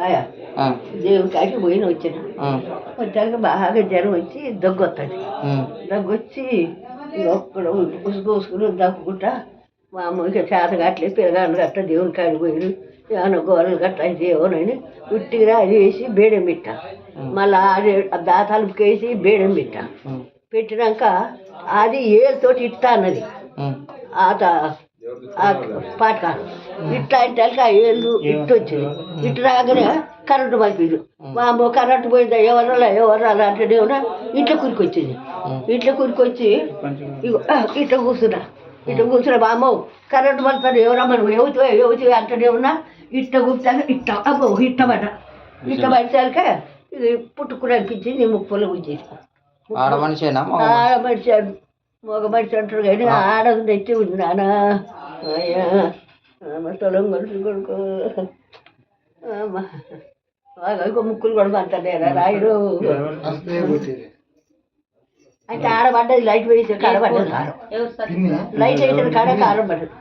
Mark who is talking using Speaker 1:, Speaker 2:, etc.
Speaker 1: ఆయా?
Speaker 2: ఆ,
Speaker 1: దేవుడి కాడికి పోయిన వచ్చిన. వచ్చాక బాగా జ్వరం వచ్చి దగ్గు వస్తుంది దగ్గు వచ్చి ఒక్కడ ఉసుగుసుకుని దక్కుకుంటా మా అమ్మ ఇక చేత కట్టలేదు పిల్లగాళ్ళు గట్ట దేవుని కాడికి పోయి ఏమైనా గోరలు గట్ట ఏమోనని ఉట్టిగా అది వేసి బేడెం పెట్టా. మళ్ళీ అది దాతాలుపుకి వేసి బేడెం పెట్టా. పెట్టినాక అది ఏళ్ళతోటి ఇట్టా అన్నది. ఆట పాటకాలు ఇట్లా అంటే ఏళ్ళు ఇట్టు వచ్చింది. ఇటు రాగానే కరెంటు పంపిండు. మా అమ్మ కరెంటు పోయిందా? ఎవరలా? ఎవరలా అంటే దేవుడా? ఇంట్లో కురికొచ్చింది ఇంట్లో కురికొచ్చి ఇట్లా కూర్చున్నా. ఇట్లా కూర్చున్నా మా అమ్మ కరెంటు పడతాడు ఎవరమ్మా నువ్వు? ఎవరితో ఎవరితో అంటే ఉన్నా ఇట్ట కూర్చాక ఇట్ట అబ్బో ఇట్టబట ఇట్ట పడిచాక ఇది పుట్టుకుని అనిపించింది ముప్పులో గుంజేసి.
Speaker 2: ఆడ మనిషేనా మగ
Speaker 1: ఆడ మనిషి మగ మనిషి అంటారు కానీ ఆడ తెచ్చి ఉంది నాన్న అయ్యా అమ్మ తొలం కొడుకు కొడుకు. ఇంకో ముక్కులు కూడా పడతాడే రాయుడు? అయితే ఆడ పడ్డది లైట్ వేసి కాడ పడ్డది కారం. లైట్ వేసిన కాడ కారం పడ్డది.